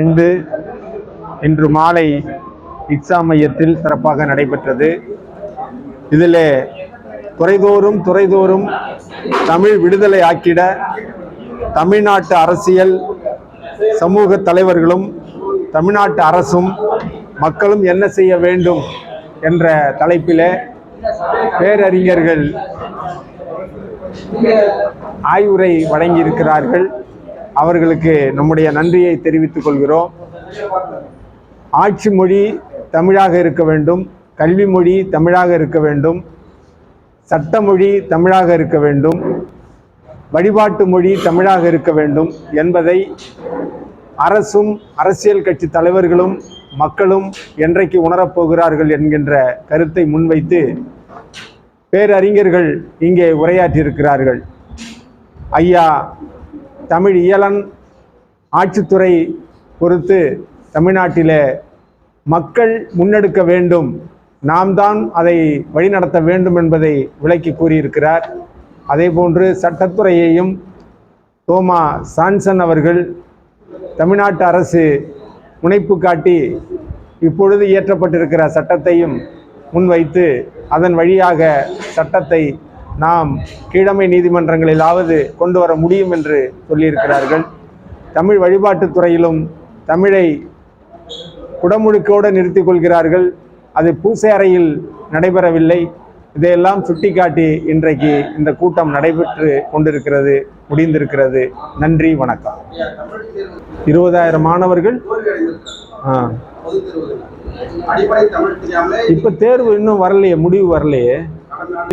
ரெண்டு இன்று மாலை இக்ஸா மையத்தில் சிறப்பாக நடைபெற்றது. இதில் துறைதோறும் துறைதோறும் தமிழ் விடுதலை ஆக்கிட தமிழ்நாட்டு அரசியல் சமூக தலைவர்களும் தமிழ்நாட்டு அரசும் மக்களும் என்ன செய்ய வேண்டும் என்ற தலைப்பிலே பேரறிஞர்கள் ஆய்வுரை வழங்கியிருக்கிறார்கள். அவர்களுக்கு நம்முடைய நன்றியை தெரிவித்துக் கொள்கிறோம். ஆட்சி மொழி தமிழாக இருக்க வேண்டும். கல்வி மொழி தமிழாக இருக்க வேண்டும். சட்ட மொழி தமிழாக இருக்க வேண்டும். வழிபாட்டு மொழி தமிழாக இருக்க வேண்டும் என்பதை அரசும் அரசியல் கட்சி தலைவர்களும் மக்களும் என்றைக்கு உணரப்போகிறார்கள் என்கின்ற கருத்தை முன்வைத்து பேரறிஞர்கள் இங்கே உரையாற்றியிருக்கிறார்கள். ஐயா தமிழ் இயலன் ஆட்சித்துறை பொறுத்து தமிழ்நாட்டிலே மக்கள் முன்னெடுக்க வேண்டும். நாம் தான் அதை வழிநடத்த வேண்டும் என்பதை விளக்கி கூறியிருக்கிறார். அதேபோன்று சட்டத்துறையையும் தோமா சான்சன் அவர்கள் தமிழ்நாட்டு அரசு முனைப்பு காட்டி இப்பொழுது இயற்றப்பட்டிருக்கிற சட்டத்தையும் முன்வைத்து அதன் வழியாக சட்டத்தை நாம் கீழமை நீதிமன்றங்களிலாவது கொண்டு வர முடியும் என்று சொல்லியிருக்கிறார்கள். தமிழ் வழிபாட்டுத் துறையிலும் தமிழை குடமுழுக்கோடு நிறுத்திக் கொள்கிறார்கள். அது பூசை அறையில் நடைபெறவில்லை. இதையெல்லாம் சுட்டிக்காட்டி இன்றைக்கு இந்த கூட்டம் நடைபெற்று கொண்டிருக்கிறது முடிந்திருக்கிறது. நன்றி வணக்கம். இருபதாயிரம் மாணவர்கள். இப்போ தேர்வு இன்னும் வரலையே முடிவு வரலையே.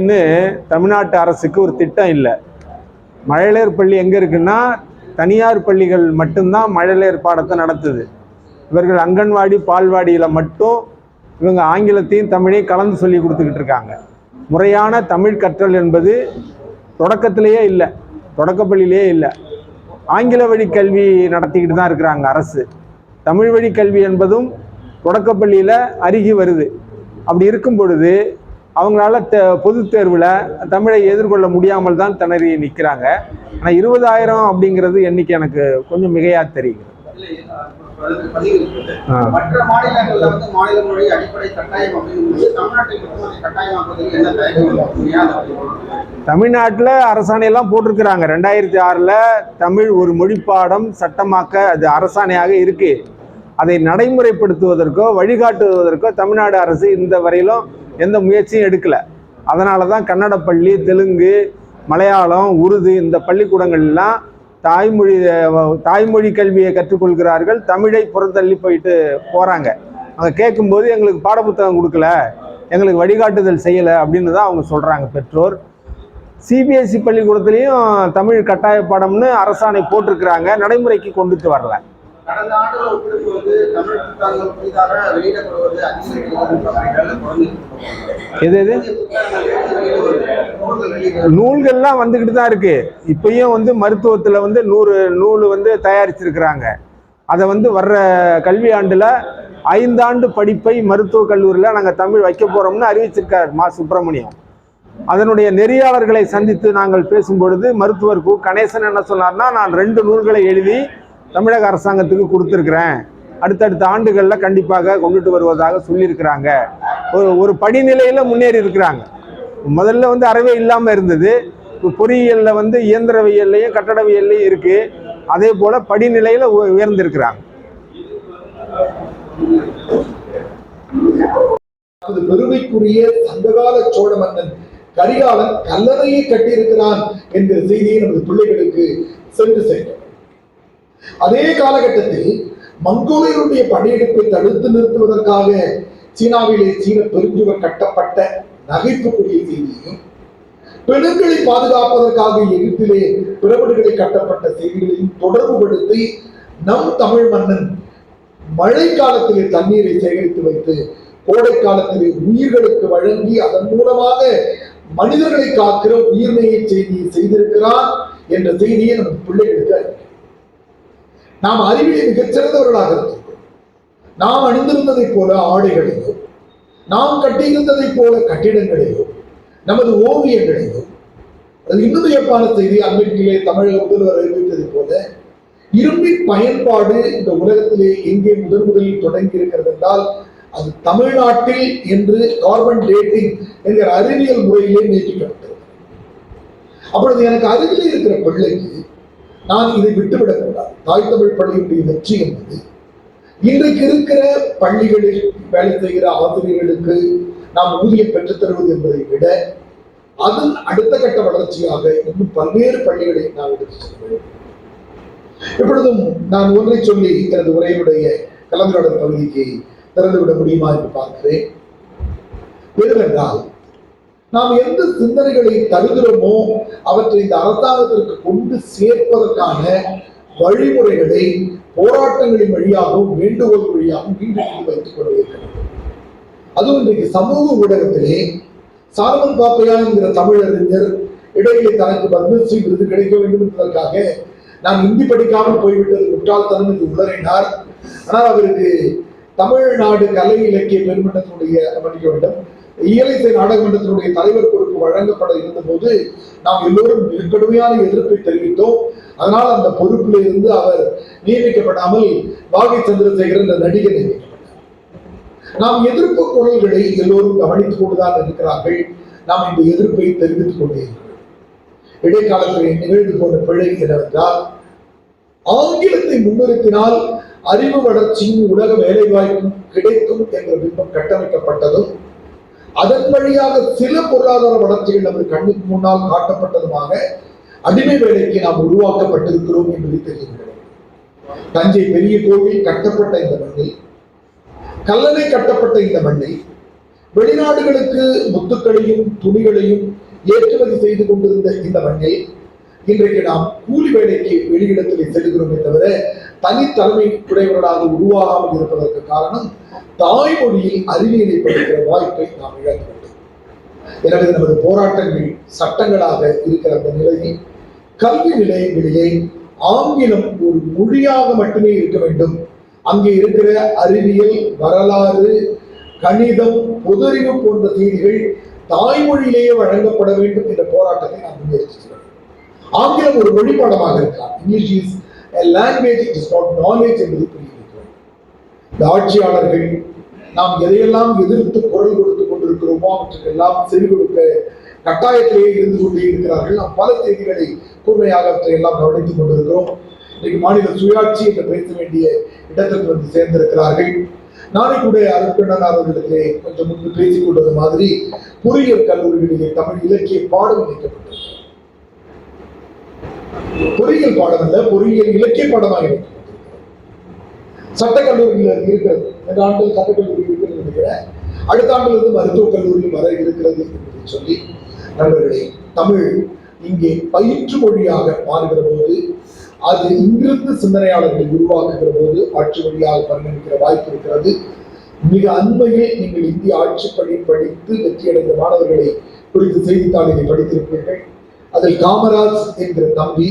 இன்னும் தமிழ்நாட்டு அரசுக்கு ஒரு திட்டம் இல்லை. மழலையர் பள்ளி எங்கே இருக்குன்னா தனியார் பள்ளிகள் மட்டும்தான் மழலையர் பாடத்தை நடத்துது. இவர்கள் அங்கன்வாடி பால்வாடியில் மட்டும் இவங்க ஆங்கிலத்தையும் தமிழையும் கலந்து சொல்லி கொடுத்துக்கிட்டு இருக்காங்க. முறையான தமிழ் கற்றல் என்பது தொடக்கத்திலேயே இல்லை தொடக்கப்பள்ளியிலேயே இல்லை. ஆங்கில வழி கல்வி நடத்திக்கிட்டு தான் இருக்கிறாங்க அரசு. தமிழ் வழி கல்வி என்பதும் தொடக்கப்பள்ளியில் அருகி வருது. அப்படி இருக்கும் பொழுது அவங்களால தே பொதுத் தேர்வில் தமிழை எதிர்கொள்ள முடியாமல் தான் திணறி நிற்கிறாங்க ஆனால் இருபதாயிரம் அப்படிங்கிறது எண்ணிக்கை எனக்கு கொஞ்சம் மிகையாக மொழி அப்படி தமிழ்நாட்டில் அரசாணையெல்லாம் போட்டிருக்கிறாங்க. ரெண்டாயிரத்தி ஆறில் தமிழ் ஒரு மொழிப்பாடம் சட்டமாக்க அது அரசாணையாக இருக்கு. அதை நடைமுறைப்படுத்துவதற்கோ வழிகாட்டுவதற்கோ தமிழ்நாடு அரசு இந்த வரையிலும் எந்த முயற்சியும் எடுக்கலை. அதனால தான் கன்னட பள்ளி தெலுங்கு மலையாளம் உருது இந்த பள்ளிக்கூடங்கள்லாம் தாய்மொழி தாய்மொழி கல்வியை கற்றுக்கொள்கிறார்கள். தமிழை புறந்தள்ளி போயிட்டு போகிறாங்க அங்கே கேட்கும்போது எங்களுக்கு பாடப்புத்தகம் கொடுக்கல. எங்களுக்கு வழிகாட்டுதல் செய்யலை அப்படின்னு தான் அவங்க சொல்கிறாங்க பெற்றோர். சிபிஎஸ்சி பள்ளிக்கூடத்துலேயும் தமிழ் கட்டாய பாடம்னு அரசாணை போட்டிருக்கிறாங்க. நடைமுறைக்கு கொண்டுட்டு வரல. கடந்த ஆண்டுகள் ஒப்பிடும்போது வந்து தமிழ் புத்தகங்கள் புதிதாக வெளியிடப்படுவது எது எது? நூல்கள்லாம் வந்துக்கிட்டு தான் இருக்கு. இப்பயும் வந்து மருத்துவத்தில் வந்து நூறு நூல் வந்து தயாரிச்சிருக்கிறாங்க. அதை வந்து வர்ற கல்வி ஆண்டில் ஐந்தாண்டு படிப்பை மருத்துவக் கல்லூரியில் நாங்கள் தமிழ் வைக்க போகிறோம்னு அறிவிச்சிருக்கார் மா. சுப்பிரமணியம். அதனுடைய நெறியாளர்களை சந்தித்து நாங்கள் பேசும்பொழுது மருத்துவர் கு கணேசன் என்ன சொன்னார்னா நான் ரெண்டு நூல்களை எழுதி தமிழக அரசாங்கத்துக்கு கொடுத்துருக்குறேன். அடுத்தடுத்த ஆண்டுகளில் கண்டிப்பாக கொண்டுட்டு வருவதாக சொல்லியிருக்கிறாங்க. ஒரு ஒரு படிநிலையில் முன்னேறி இருக்கிறாங்க. முதல்ல வந்து அறவே இல்லாமல் இருந்தது. இப்போ பொறியியலில் வந்து இயந்திரவியல்லையும் கட்டடவியல்லையும் இருக்குது அதே போல் படிநிலையில் உயர்ந்திருக்கிறாங்க. பெருமைக்குரிய சங்ககால சோழ மன்னன் கரிகாலன் கல்லறையை கட்டியிருக்கிறான் என்ற செய்தியை நமது பிள்ளைகளுக்கு சென்று சேர்க்கும் அதே காலகட்டத்தில் மங்கோலியருடைய படையெடுப்பை தடுத்து நிறுத்துவதற்காக சீனாவிலே சீன பெருஞ்சுவர் கட்டப்பட்ட நகைப்புக்குரிய செய்தியும் பெண்களை பாதுகாப்பதற்காக எகிப்திலே பிரபடுகளை கட்டப்பட்ட செய்திகளையும் தொடர்புபடுத்தி நம் தமிழ் மன்னன் மழை காலத்திலே தண்ணீரை சேகரித்து வைத்து கோடை காலத்திலே உயிர்களுக்கு வழங்கி அதன் மூலமாக மனிதர்களை காக்கிற உயிர்நேய செய்தியை செய்திருக்கிறார் என்ற செய்தியை நம் பிள்ளைகளுக்கு அறிவிக்கிறார் நாம் அறிவிலே மிகச்சிறந்தவர்களாக இருக்கிறோம் நாம் அணிந்திருந்ததைப் போல ஆடைகளிலோ நாம் கட்டியிருந்ததைப் போல கட்டிடங்களிலோ நமது ஓவியங்களிலோ அது இன்னும் வியப்பான செய்தி அமெரிக்கிலே தமிழக முதல்வர் அறிவித்ததைப் போல இரும்பின் பயன்பாடு இந்த உலகத்திலே எங்கே முதன் முதலில் தொடங்கி இருக்கிறது என்றால் அது தமிழ்நாட்டில் என்று கார்பன் டேட்டிங் என்கிற அறிவியல் முறையிலே நீட்டிக்கப்பட்டது அப்பொழுது எனக்கு அருகிலே இருக்கிற பிள்ளைக்கு நான் இதை விட்டுவிடக்கூடாது. தாய் தமிழ் பள்ளியுடைய வெற்றி என்பது இன்றைக்கு இருக்கிற பள்ளிகளில் வேலை செய்கிற ஆசிரியர்களுக்கு நாம் ஊதியம் பெற்றுத் தருவது என்பதை விட அதன் அடுத்த கட்ட வளர்ச்சியாக இன்னும் பல்வேறு பள்ளிகளை நாம் எடுத்துச் செல்ல வேண்டும் நான் ஒன்றை சொல்லி எனது உரையினுடைய கலந்துரையாடல் பகுதிக்கு திறந்துவிட முடியுமா என்று பார்க்கிறேன். எதுவென்றால் நாம் எந்த சிந்தனைகளை தருகிறோமோ அவற்றை இந்த அரசாங்கத்திற்கு கொண்டு சேர்ப்பதற்கான வழிமுறைகளை போராட்டங்களின் வழியாகவும் வேண்டுகோள் வழியாகவும் மீண்டும் வைத்துக் கொண்டிருக்கிறது. அதுவும் இன்றைக்கு சமூக ஊடகத்திலே சாலமன் பாப்பையா என்கிற தமிழறிஞர் இடையிலே தனக்கு பத்மஸ்ரீ விருது கிடைக்க வேண்டும் என்பதற்காக நான் இந்தி படிக்காமல் போய்விட்டது முட்டாள்தனம் என்று உளறினார். ஆனால் அவருக்கு தமிழ்நாடு கலை இலக்கிய பெருமன்றத்தினுடைய மன்னிக்க வேண்டும். இயலிசை நாடகமன்றத்தினுடைய தலைவர் பொறுப்பு வழங்கப்பட இருந்தபோது நாம் எல்லோரும் கடுமையான எதிர்ப்பை தெரிவித்தோம். அதனால் அந்த பொறுப்பில் இருந்து அவர் நியமிக்கப்படாமல் வாகை சந்திரசேகர் என்ற நடிகர் நியமிக்கப்பட்டார். நாம் எதிர்ப்பு குரல்களை எல்லோரும் கவனித்துக் கொண்டுதான் இருக்கிறார்கள். நாம் இந்த எதிர்ப்பை தெரிவித்துக் கொண்டே இடைக்காலத்தில் நிகழ்ந்து போன பிழை என்னவென்றால் ஆங்கிலத்தை முன்னிறுத்தினால் அறிவு வளர்ச்சியும் உலக வேலைவாய்ப்பும் கிடைக்கும் என்ற பிம்பம் கட்டமைக்கப்பட்டதும் அதன் வழியாக சில பொருளாதார வளர்ச்சிகள் நமது கண்ணுக்கு முன்னால் காட்டப்பட்டதுமாக அடிமை வேலைக்கு நாம் உருவாக்கப்பட்டிருக்கிறோம் என்பதை தெரிகிறது தஞ்சை பெரிய கோவில் கட்டப்பட்ட இந்த மண்ணில் கல்லணை கட்டப்பட்ட இந்த மண்ணில் வெளிநாடுகளுக்கு முத்துக்களையும் துணிகளையும் ஏற்றுமதி செய்து கொண்டிருந்த இந்த மண்ணில் இன்றைக்கு நாம் கூலி வேலைக்கு வெளியிடத்தில் செல்கிறோமே தவிர தனித்தலைமை உடையவர்களாக உருவாகாமல் இருப்பதற்கு காரணம் தாய்மொழியில் அறிவியலை படிக்கிற வாய்ப்பை நாம் இழந்துவிட்டோம் எனவே நமது போராட்டங்கள் சட்டங்களாக இருக்கிற அந்த நிலையில் கல்வி நிலையங்களிலே ஆங்கிலம் ஒரு மொழியாக மட்டுமே இருக்க வேண்டும். அங்கே இருக்கிற அறிவியல் வரலாறு கணிதம் பொதறிவு போன்ற செய்திகள் தாய்மொழியிலேயே வழங்கப்பட வேண்டும் என்ற போராட்டத்தை நாம் முன்னெடுத்துகிறோம் ஆங்கிலம் ஒரு மொழி பாடமாக இருக்கலாம் English is language it is not knowledge என்பது புரிந்திருக்கிறோம் இந்த ஆட்சியாளர்கள் நாம் எதையெல்லாம் எதிர்த்து குரல் கொடுத்து கொண்டிருக்கிறோமோ அவற்றுக்கெல்லாம் செவி கொடுக்க கட்டாயத்திலேயே இருந்து கொண்டே இருக்கிறார்கள். நாம் பல செய்திகளை கூர்மையாக எல்லாம் கவனித்துக் கொண்டிருக்கிறோம். இன்னைக்கு மாநில சுயாட்சி என்று பேச வேண்டிய இடத்திற்கு வந்து சேர்ந்திருக்கிறார்கள். நாளை கூட அருட்கண்ணன் அவர்களிடத்திலே கொஞ்சம் முன்பு பேசிக் கொண்டது மாதிரி பொறியியல் கல்லூரிகளிலே தமிழ் இலக்கிய பாடம் இணைக்கப்பட்டிருக்கிறது பொறியியல் பாடம் அல்ல பொறியியல் இலக்கிய பாடமாக இருக்கு சட்டக்கல்லூரியில் இருக்கிறது. இந்த ஆண்டு சட்டக்கல்லூரி இருக்கிறது நினைக்கிறேன். அடுத்த ஆண்டிலிருந்து மருத்துவக் கல்லூரியில் வர இருக்கிறது என்று சொல்லி நண்பர்களே தமிழ் இங்கே பயிற்று மொழியாக மாறுகிற போது அது இங்கிருந்து சிந்தனையாளர்களை உருவாக்குகிற போது ஆட்சி மொழியாக பரிணமிக்கிற வாய்ப்பு இருக்கிறது. மிக அண்மையில் நீங்கள் இந்திய ஆட்சிப்படி படித்து வெற்றியடைந்த மாணவர்களை குறித்து செய்தித்தாளினை படித்திருப்பீர்கள். அதில் காமராஜ் என்கிற தம்பி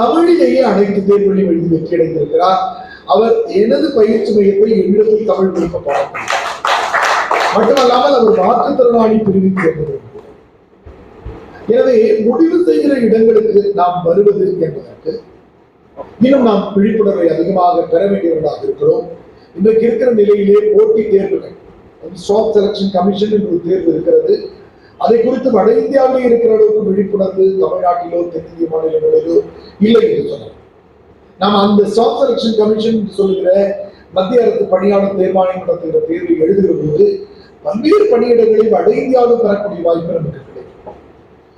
தமிழிலேயே அனைத்து தேர்வுகளையும் எழுதி வெற்றியடைந்திருக்கிறார். அவர் எனது பயிற்சி மையத்தை என்னிடத்தில் தமிழ் கொடுக்க பாராட்டினார் மட்டுமல்லாமல் அவர் மாற்றுத்திறனாளி பிரிவில் சேர்ந்தவர். எனவே முடிவு செய்கிற இடங்களுக்கு நாம் வருவது என்பதற்கு இன்னும் நாம் விழிப்புணர்வை அதிகமாக பெற வேண்டியவர்களாக இருக்கிறோம். இன்றைக்கு இருக்கிற நிலையிலே போட்டி தேர்வுகள் ஸ்டாப் செலக்ஷன் கமிஷன் என்று தேர்வு இருக்கிறது. அதை குறித்து வட இந்தியாவிலே இருக்கிற அளவுக்கு விழிப்புணர்வு தமிழ்நாட்டிலோ தென்னிந்திய மாநிலங்களிலோ இல்லை என்று சொன்னோம் நாம் அந்த சாஃப்ட் செலக்ஷன் கமிஷன் சொல்லுகிற மத்திய அரசு பணியாளர் தேர்வாணையம் நடத்துகிற தேர்வை எழுதுகிற போது பல்வேறு பணியிடங்களில் வட இந்தியாவில் பெறக்கூடிய வாய்ப்பு நமக்கு கிடைக்கும்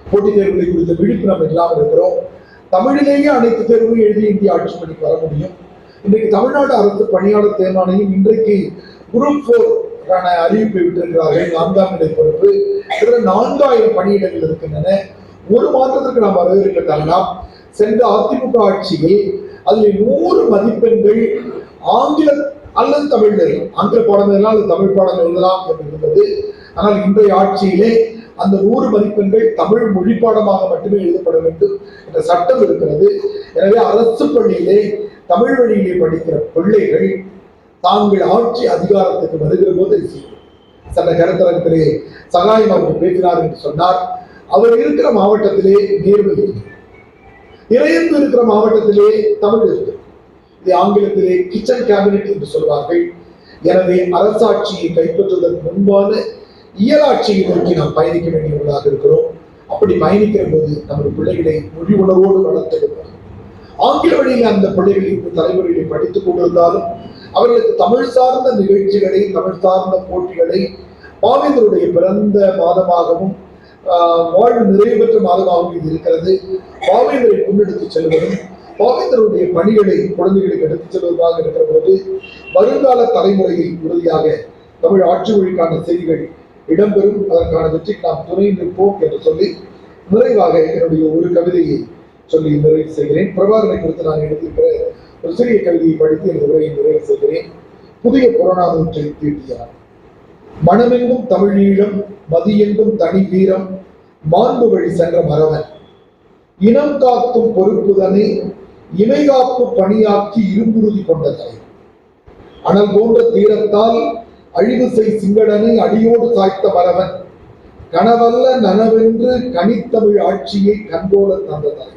போட்டித் தேர்வுகளை குறித்த விழிப்புணர்வு இல்லாமல் இருக்கிறோம். தமிழிலேயே அனைத்து தேர்வும் எழுதி இந்திய ஆட்சி பணிக்கு வர முடியும். இன்றைக்கு தமிழ்நாடு அரசு பணியாளர் தேர்வாணையம் இன்றைக்கு குரூப் போர் அறிவிப்பை விட்டிருக்கிறார்கள். நான்காம் நிலை பொறுப்பு. இதில் நான்காயிரம் பணியிடங்கள் இருக்கின்றன. ஒரு மாதத்திற்கு நாம் வரவேற்க தரலாம் சென்ற அதிமுக ஆட்சியில் அதில் நூறு மதிப்பெண்கள் ஆங்கில அல்லது தமிழ்ல ஆங்கில பாடம் எழுதலாம் அல்லது தமிழ் பாடம் எழுதலாம் என்று இருந்தது. ஆனால் இன்றைய ஆட்சியிலே அந்த நூறு மதிப்பெண்கள் தமிழ் மொழி பாடமாக மட்டுமே எழுதப்பட வேண்டும் என்ற சட்டம் இருக்கிறது. எனவே அரசு பள்ளியிலே தமிழ் வழியிலே படிக்கிற பிள்ளைகள் தாங்கள் ஆட்சி அதிகாரத்துக்கு வருகிற போது செய்யும். சென்ற கருத்தரங்கத்திலே சகாயம் அவர்கள் பேசினார் என்று சொன்னார். அவர் இருக்கிற மாவட்டத்திலே நேர்மை இல்லை. இருக்கிற மாவட்டத்திலே தமிழ் இருக்கு இது ஆங்கிலத்திலே கிச்சன் கேபினெட் என்று சொல்வார்கள். எனவே அரசாட்சியை கைப்பற்றுவதற்கு முன்பான இயலாட்சியை நோக்கி நாம் பயணிக்க வேண்டியவர்களாக இருக்கிறோம். அப்படி பயணிக்கிற போது நமது பிள்ளைகளை மொழி உணர்வோடு வளர்த்தெடுப்போம். ஆங்கில வழியில் அந்த பிள்ளைகளின் இந்த தலைமுறைகளை படித்துக் கொண்டிருந்தாலும் அவர்களுக்கு தமிழ் சார்ந்த நிகழ்ச்சிகளை தமிழ் சார்ந்த போட்டிகளை பாவேந்தருடைய பிறந்த மாதமாகவும் வாழ்வு நிறைவு பெற்ற மாதமாகவும் இது இருக்கிறது. பாவேந்தரை முன்னெடுத்து செல்வதும் பாவேந்தருடைய பணிகளை குழந்தைகளுக்கு எடுத்துச் செல்வதாக இருக்கிற போது வருங்கால தலைமுறையில் உறுதியாக தமிழ் ஆட்சி மொழிக்கான செய்திகள் இடம்பெறும். அதற்கான வெற்றிக்கு நாம் துணை நிற்போம் என்று சொல்லி நிறைவாக என்னுடைய ஒரு கவிதையை சொல்லி நிறைவு செய்கிறேன். பிரபாகரனை குறித்து நான் எழுதியிருக்கிற ஒரு சிறிய கவிதையை படித்து இந்த உரையை நிறைவு செய்கிறேன். புதிய புறநானூற்றை தீட்டியார். மனமெங்கும் தமிழீழம் மதியெங்கும் தனி வீரம் மாண்பு வழி சென்ற மரவன் இனம் காக்கும் பொறுப்புதனை இமை காப்பு பணியாக்கி இரும்புறுதி கொண்ட தலை. அனல் போன்ற தீரத்தால் அழிவு செய் சிங்களனை அடியோடு சாய்த்த மறவன் கனவல்ல நனவென்று கனித்தமிழ் ஆட்சியை கண்போல தந்த தலை.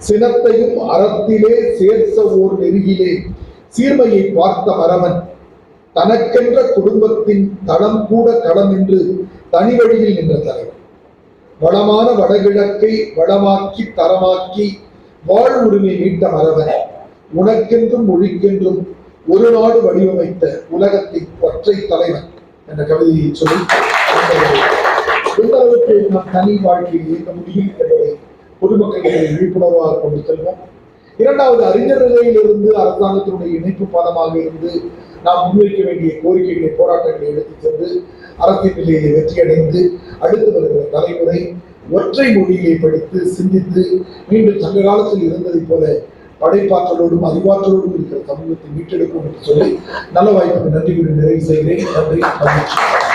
சினத்தையும் அறத்திலே சேர்த்த ஓர் நெருகிலே. சீர்மையை பார்த்த மறவன் தனக்கென்ற குடும்பத்தின் தளம் கூட களம் என்று தனி வழியில் நின்ற தலைவர் வளமான வடகிழக்கை வளமாக்கி தரமாக்கி வாழ் உரிமை மீட்ட மறவன் உனக்கென்றும் மொழிக்கென்றும் ஒரு நாடு வடிவமைத்த உலகத்தின் ஒற்றை தலைவன் என்ற கவிதையை சொல்லி எந்த அளவுக்கு நாம் தனி வாழ்க்கையில் இயங்க முடியும் என்பதை பொதுமக்களிடையே விழிப்புணர்வாக கொண்டு செல்வோம். இரண்டாவது அறிஞர் நிலையிலிருந்து அரசாங்கத்தினுடைய இணைப்பு பாதமாக இருந்து நாம் முன்வைக்க வேண்டிய கோரிக்கைகளை போராட்டங்களை எடுத்துச் சென்று அரசியல் நிலையை வெற்றியடைந்து அடுத்து வருகிற தலைமுறை ஒற்றை மொழியை படித்து சிந்தித்து மீண்டும் சங்க காலத்தில் இருந்ததைப் போல படைப்பாற்றலோடும் அறிவாற்றலோடும் இருக்கிற சமூகத்தை மீட்டெடுக்கும் என்று சொல்லி நல்ல வாய்ப்புக்கு நன்றி கூறி நிறைவு செய்கிறேன். நன்றி மகிழ்ச்சி.